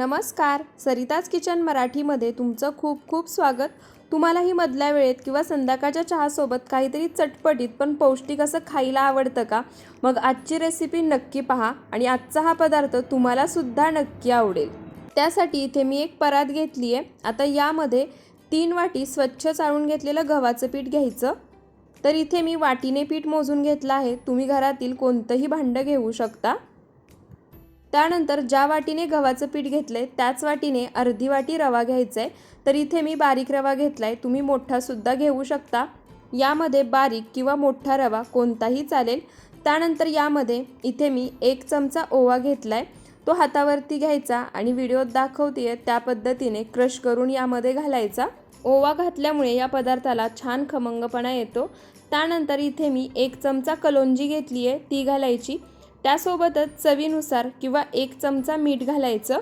नमस्कार. सरिताज किचन मराठीमध्ये तुमचं खूप खूप स्वागत. तुम्हालाही मधल्या वेळेत किंवा संध्याकाळच्या चहासोबत काहीतरी चटपटीत पण पौष्टिक असं खायला आवडतं का? मग आजची रेसिपी नक्की पहा आणि आजचा हा पदार्थ तुम्हालासुद्धा नक्की आवडेल. त्यासाठी इथे मी एक परात घेतली आहे आता यामध्ये तीन वाटी स्वच्छ चाळून घेतलेलं गव्हाचं पीठ घ्यायचं. तर इथे मी वाटीने पीठ मोजून घेतलं आहे. तुम्ही घरातील कोणतंही भांडं घेऊ शकता. त्यानंतर ज्या वाटीने गव्हाचं पीठ घेतलंय त्याच वाटीने अर्धी वाटी रवा घ्यायचा आहे तर इथे मी बारीक रवा घेतलाय तुम्ही मोठासुद्धा घेऊ शकता. यामध्ये बारीक किंवा मोठा रवा कोणताही चालेल. त्यानंतर यामध्ये इथे मी एक चमचा ओवा घेतलाय. तो हातावरती घ्यायचा आणि व्हिडिओत दाखवते त्या पद्धतीने क्रश करून यामध्ये घालायचा. ओवा घातल्यामुळे या पदार्थाला छान खमंगपणा येतो. त्यानंतर इथे मी एक चमचा कलोंजी घेतली आहे ती घालायची. त्यासोबतच चवीनुसार किंवा एक चमचा मीठ घालायचं.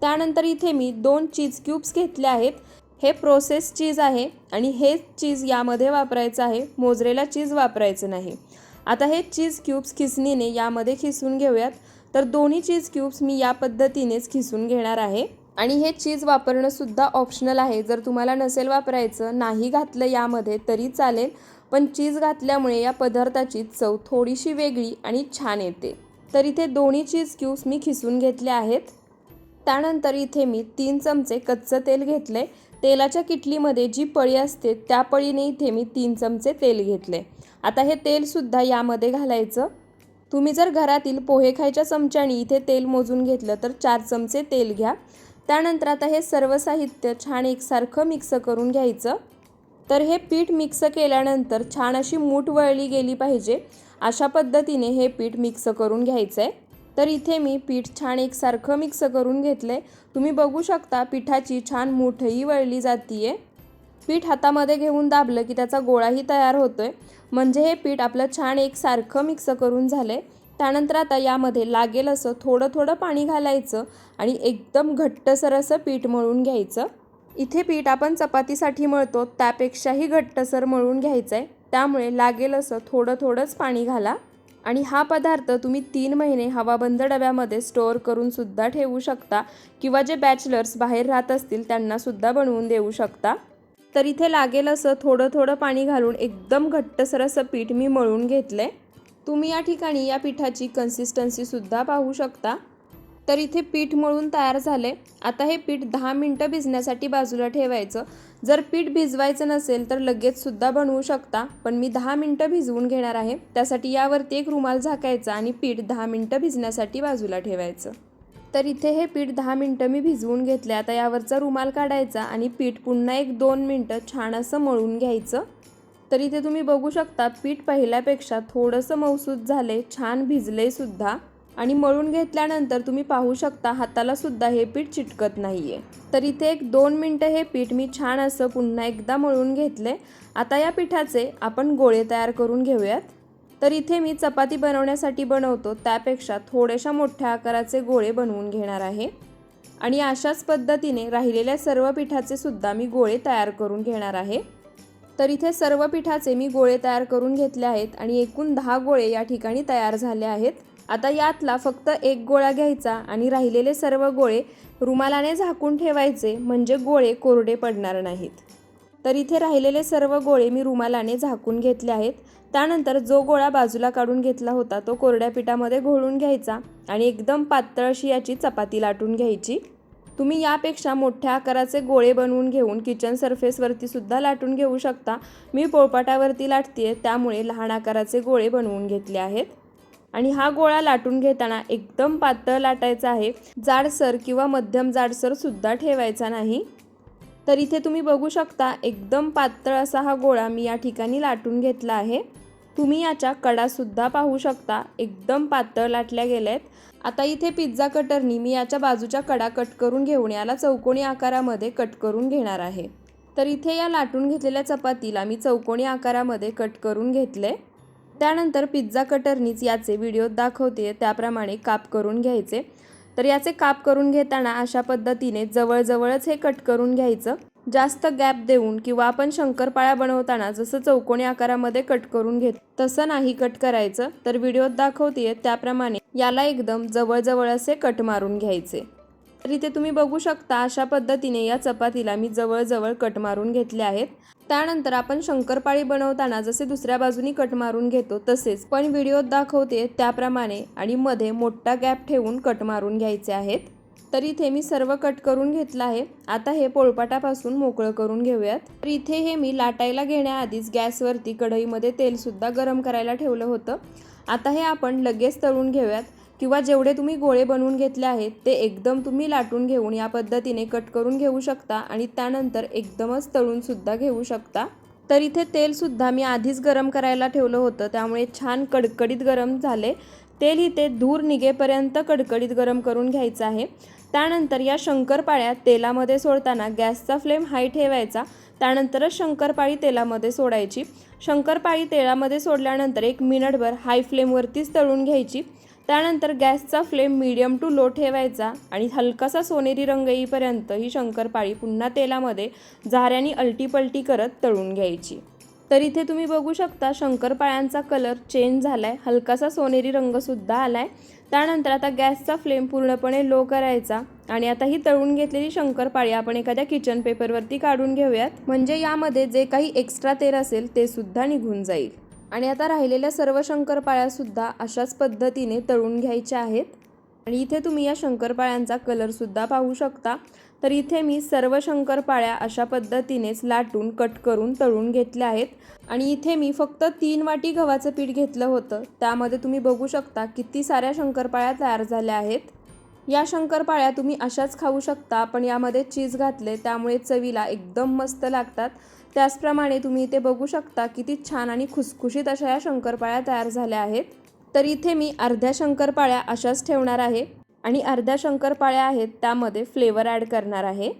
त्यानंतर इथे मी दोन चीज क्यूब्स घेतले आहेत. हे प्रोसेस चीज आहे आणि हे चीज यामध्ये वापरायचं आहे. मोजरेला चीज वापरायचं नाही. आता हे चीज क्यूब्स खिसणीने यामध्ये खिसून घेऊयात. तर दोन्ही चीज क्यूब्स मी या पद्धतीनेच खिसून घेणार आहे. आणि हे चीज वापरणं सुद्धा ऑप्शनल आहे. जर तुम्हाला नसेल वापरायचं नाही घातलं यामध्ये तरी चालेल. पण चीज घातल्यामुळे या पदार्थाची चव थोडीशी वेगळी आणि छान येते. तर इथे दोन्ही चीज क्यूब्स मी खिसून घेतले आहेत. त्यानंतर इथे मी तीन चमचे कच्चं तेल घेतले. तेलाच्या किटलीमध्ये जी पळी असते त्या पळीने इथे मी तीन चमचे तेल घेतले. आता हे तेलसुद्धा यामध्ये घालायचं. तुम्ही जर घरातील पोहे खायच्या चमच्याने इथे तेल मोजून घेतलं तर चार चमचे तेल घ्या. त्यानंतर आता हे सर्व साहित्य छान एकसारखं मिक्स करून घ्यायचं. तर हे पीठ मिक्स केल्यानंतर छान अशी मूठ वळली गेली पाहिजे. अशा पद्धतीने हे पीठ मिक्स करून घ्यायचं आहे तर इथे मी पीठ छान एकसारखं मिक्स करून घेतलं आहे तुम्ही बघू शकता पिठाची छान मूठही वळली जाते पीठ हातामध्ये घेऊन दाबलं की त्याचा गोळाही तयार होतो आहे म्हणजे हे पीठ आपलं छान एकसारखं मिक्स करून झालं आहे त्यानंतर आता यामध्ये लागेल असं थोडं थोडं पाणी घालायचं आणि एकदम घट्टसर असं पीठ मळून घ्यायचं. इथे पीठ आपण चपातीसाठी मळतो त्यापेक्षाही घट्टसर मळून घ्यायचं आहे त्यामुळे लागेल असं थोडं थोडंच पाणी घाला. आणि हा पदार्थ तुम्ही तीन महिने हवाबंद डब्यामध्ये स्टोअर करूनसुद्धा ठेवू शकता किंवा जे बॅचलर्स बाहेर राहत असतील त्यांनासुद्धा बनवून देऊ शकता. तर इथे लागेल असं थोडं थोडं पाणी घालून एकदम घट्टसर असं पीठ मी मळून घेतलं आहे तुम्ही या ठिकाणी या पिठाची कन्सिस्टन्सीसुद्धा पाहू शकता. तर इथे पीठ मळून तयार झाले. आता हे पीठ दहा मिनटं भिजण्यासाठी बाजूला ठेवायचं. जर पीठ भिजवायचं नसेल तर लगेच सुद्धा बनवू शकता पण मी दहा मिनटं भिजवून घेणार आहे. त्यासाठी यावरती एक रुमाल झाकायचा आणि पीठ दहा मिनटं भिजण्यासाठी बाजूला ठेवायचं. तर इथे हे पीठ दहा मिनटं मी भिजवून घेतले. आता यावरचा रुमाल काढायचा आणि पीठ पुन्हा एक दोन मिनटं छान असं मळून घ्यायचं. तर इथे तुम्ही बघू शकता पीठ पहिल्यापेक्षा थोडंसं मौसूद झाले छान भिजले सुद्धा. आणि मळून घेतल्यानंतर तुम्ही पाहू शकता हाताला सुद्धा हे पीठ चिटकत नाही आहे तर इथे एक दोन मिनटं हे पीठ मी छान असं पुन्हा एकदा मळून घेतले. आता या पिठाचे आपण गोळे तयार करून घेऊयात. तर इथे मी चपाती बनवण्यासाठी बनवतो त्यापेक्षा थोड्याशा मोठ्या आकाराचे गोळे बनवून घेणार आहे. आणि अशाच पद्धतीने राहिलेल्या सर्व पिठाचे सुद्धा मी गोळे तयार करून घेणार आहे. तर इथे सर्व पिठाचे मी गोळे तयार करून घेतले आहेत आणि एकूण दहा गोळे या ठिकाणी तयार झाले आहेत. आता यातला फक्त एक गोळा घ्यायचा आणि राहिलेले सर्व गोळे रुमालाने झाकून ठेवायचे म्हणजे गोळे कोरडे पडणार नाहीत. तर इथे राहिलेले सर्व गोळे मी रुमालाने झाकून घेतले आहेत. त्यानंतर जो गोळा बाजूला काढून घेतला होता तो कोरड्या पिठामध्ये घोळून घ्यायचा आणि एकदम पातळ अशी याची चपाती लाटून घ्यायची. तुम्ही यापेक्षा मोठ्या आकाराचे गोळे बनवून घेऊन किचन सरफेसवरती सुद्धा लाटून घेऊ शकता. मी पोळपाटावरती लाटते त्यामुळे लहान आकाराचे गोळे बनवून घेतले आहेत. आणि हा गोळा लाटून घेताना एकदम पातळ लाटायचा आहे. जाडसर किंवा मध्यम जाडसर सुद्धा ठेवायचा नाही. तर इथे तुम्ही बघू शकता एकदम पातळ असा हा गोळा मी या ठिकाणी लाटून घेतला आहे. तुम्ही याच्या कडासुद्धा पाहू शकता एकदम पातळ लाटल्या गेल्या आहेत आता इथे पिझ्झा कटरनी मी याच्या बाजूच्या कडा कट करून घेऊन याला चौकोनी आकारामध्ये कट करून घेणार आहे. तर इथे या लाटून घेतलेल्या चपातीला मी चौकोनी आकारामध्ये कट करून घेतले. त्यानंतर पिझ्झा कटरनीच याचे व्हिडिओत दाखवते. त्याप्रमाणे काप करून घ्यायचे. तर याचे काप करून घेताना अशा पद्धतीने जवळजवळच हे कट करून घ्यायचं. जास्त गॅप देऊन किंवा आपण शंकरपाळ्या बनवताना जसं चौकोनी आकारामध्ये कट करून घेत तसं नाही कट करायचं. तर व्हिडिओत दाखवते. त्याप्रमाणे याला एकदम जवळजवळ असे कट मारून घ्यायचे. तर इथे तुम्ही बघू शकता अशा पद्धतीने या चपातीला मी जवळजवळ कट मारून घेतले आहेत. त्यानंतर आपण शंकरपाळी बनवताना जसे दुसऱ्या बाजूनी कट मारून घेतो तसेच पण व्हिडिओत दाखवते त्याप्रमाणे आणि मध्ये मोठा गॅप ठेवून कट मारून घ्यायचे आहेत. तर इथे मी सर्व कट करून घेतलं आहे. आता हे पोळपाटापासून मोकळं करून घेऊयात. तर इथे हे मी लाटायला घेण्याआधीच गॅसवरती कढईमध्ये तेलसुद्धा गरम करायला ठेवलं होतं. आता हे आपण लगेच तळून घेऊयात. किंवा जेवढे तुम्ही गोळे बनवून घेतले आहेत ते एकदम तुम्ही लाटून घेऊन या पद्धतीने कट करून घेऊ शकता आणि त्यानंतर एकदमच तळूनसुद्धा घेऊ शकता. तर इथे तेलसुद्धा मी आधीच गरम करायला ठेवलं होतं त्यामुळे छान कडकडीत गरम झाले. तेल इथे धूर निघेपर्यंत कडकडीत गरम करून घ्यायचं आहे. त्यानंतर या शंकरपाळ्या तेलामध्ये सोडताना गॅसचा फ्लेम हाय ठेवायचा. त्यानंतरच शंकरपाळी तेलामध्ये सोडायची. शंकरपाळी तेलामध्ये सोडल्यानंतर एक मिनिटभर हाय फ्लेमवरतीच तळून घ्यायची. त्यानंतर गॅसचा फ्लेम मीडियम टू लो ठेवायचा आणि हलकासा सोनेरी रंग येईपर्यंत ही शंकरपाळी पुन्हा तेलामध्ये झाऱ्याने अलटीपलटी करत तळून घ्यायची. तर इथे तुम्ही बघू शकता शंकरपाळ्यांचा कलर चेंज झाला आहे हलकासा सोनेरी रंगसुद्धा आला आहे त्यानंतर आता गॅसचा फ्लेम पूर्णपणे लो करायचा आणि आता ही तळून घेतलेली शंकरपाळी आपण एखाद्या किचन पेपरवरती काढून घेऊयात. म्हणजे यामध्ये जे काही एक्स्ट्रा तेल असेल ते सुद्धा निघून जाईल. आणि आता राहिलेल्या सर्व शंकरपाळ्यासुद्धा अशाच पद्धतीने तळून घ्यायच्या आहेत. आणि इथे तुम्ही या शंकरपाळ्यांचा कलरसुद्धा पाहू शकता. तर इथे मी सर्व शंकरपाळ्या अशा पद्धतीनेच लाटून कट करून तळून घेतल्या आहेत. आणि इथे मी फक्त तीन वाटी गव्हाचं पीठ घेतलं होतं. त्यामध्ये तुम्ही बघू शकता किती साऱ्या शंकरपाळ्या तयार झाल्या आहेत. या शंकरपाळ्या तुम्ही अशाच खाऊ शकता पण यामध्ये चीज घातले त्यामुळे चवीला एकदम मस्त लागतात. त्याचप्रमाणे तुम्ही इथे बघू शकता किती छान आणि खुसखुशीत अशा या शंकरपाळ्या तयार झाल्या आहेत. तर इथे मी अर्ध्या शंकरपाळ्या अशाच ठेवणार आहे आणि अर्ध्या शंकरपाळ्या आहेत त्यामध्ये फ्लेवर ॲड करणार आहे.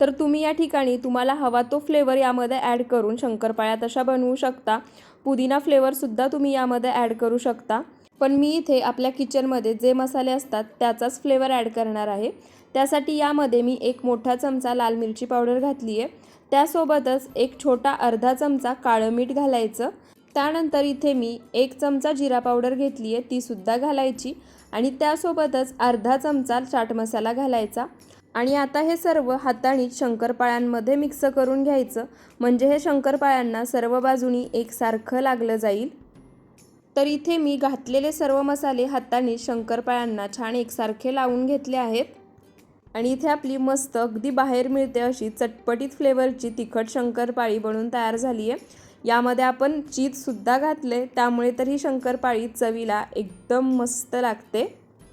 तर तुम्ही या ठिकाणी तुम्हाला हवा तो फ्लेवर यामध्ये ॲड करून शंकरपाळ्या तशा बनवू शकता. पुदिना फ्लेवरसुद्धा तुम्ही यामध्ये ॲड करू शकता. पण मी इथे आपल्या किचनमध्ये जे मसाले असतात त्याचाच फ्लेवर ॲड करणार आहे. त्यासाठी यामध्ये मी एक मोठा चमचा लाल मिरची पावडर घातली आहे त्यासोबतच एक छोटा अर्धा चमचा काळं मीठ घालायचं. त्यानंतर इथे मी एक चमचा जिरा पावडर घेतली आहे तीसुद्धा घालायची. आणि त्यासोबतच अर्धा चमचा चाट मसाला घालायचा. आणि आता हे सर्व हाताने शंकरपाळ्यांमध्ये मिक्स करून घ्यायचं. म्हणजे हे शंकरपाळ्यांना सर्व बाजूनी एकसारखं लागलं जाईल. तर इथे मी घातलेले सर्व मसाले हाताने शंकरपाळ्यांना छान एकसारखे लावून घेतले आहेत. आणि इथे आपली मस्त अगदी बाहेर मिळते अशी चटपटीत फ्लेवरची तिखट शंकरपाळी बनून तयार झाली आहे यामध्ये आपण चीजसुद्धा घातले त्यामुळे तर ही शंकरपाळी चवीला एकदम मस्त लागते.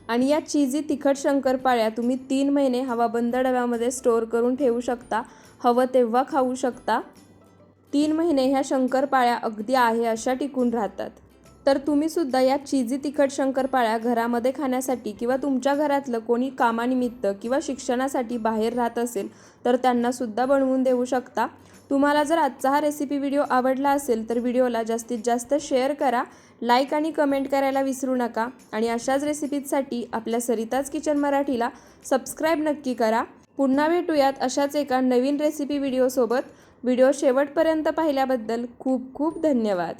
आणि या चीजी तिखट शंकरपाळ्या तुम्ही तीन महिने हवाबंद डब्यामध्ये स्टोअर करून ठेवू शकता हवं तेव्हा खाऊ शकता. तीन महिने ह्या शंकरपाळ्या अगदी आहे अशा टिकून राहतात. तर तुम्हीसुद्धा या चिजी तिखट शंकरपाळ्या घरामध्ये खाण्यासाठी किंवा तुमच्या घरातलं कोणी कामानिमित्त किंवा शिक्षणासाठी बाहेर राहत असेल तर त्यांनासुद्धा बनवून देऊ शकता. तुम्हाला जर आजचा हा रेसिपी व्हिडिओ आवडला असेल तर व्हिडिओला जास्तीत जास्त शेअर करा लाईक आणि कमेंट करायला विसरू नका. आणि अशाच रेसिपीजसाठी आपल्या सरिताज किचन मराठीला सबस्क्राईब नक्की करा. पुन्हा भेटूयात अशाच एका नवीन रेसिपी व्हिडिओसोबत व्हिडिओ शेवटपर्यंत पाहिल्याबद्दल खूप खूप धन्यवाद.